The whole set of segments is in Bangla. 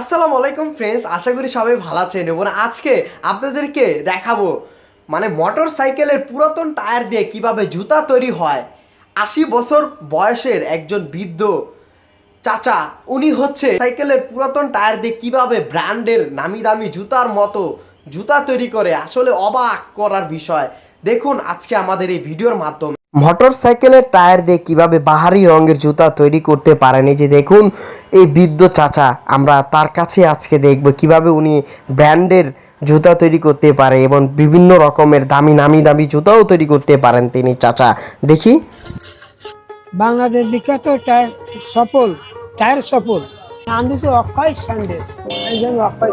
আসসালামু আলাইকুম ফ্রেন্ডস আশা করি সবাই ভালো আছেন এবং আজকে আপনাদেরকে দেখাবো মানে মোটর সাইকেলের পুরাতন টায়ার দিয়ে কীভাবে জুতা তৈরি হয়। আশি বছর বয়সের একজন বৃদ্ধ চাচা, উনি হচ্ছে সাইকেলের পুরাতন টায়ার দিয়ে কীভাবে ব্র্যান্ডের নামি দামি জুতার মতো জুতা তৈরি করে, আসলে অবাক করার বিষয়। দেখুন আজকে আমাদের এই ভিডিওর মাধ্যমে। মোটর সাইকেলের টায়ার দিয়ে কীভাবে বাহারি রঙের জুতা তৈরি করতে পারেন? যে দেখুন, এই বৃদ্ধ চাচা, আমরা তার কাছে আজকে দেখব কীভাবে উনি ব্র্যান্ডের জুতা তৈরি করতে পারে এবং বিভিন্ন রকমের দামি নামি দামি জুতাও তৈরি করতে পারেন তিনি চাচা। দেখি। বাংলাদেশ বিখ্যাত টায়ার সফল টায়ার সফল। নাম দিচ্ছে অক্ষয় একজন অক্ষয়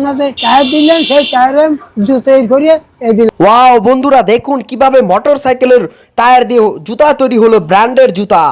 আপনাদের টায়ার দিলেন, সেই টায়ারে জুতো করিয়ে এই দিলেন। ওয়াও, বন্ধুরা, দেখুন কীভাবে মোটর সাইকেলের টায়ার দিয়ে জুতা তৈরি হলো ব্র্যান্ডের জুতা।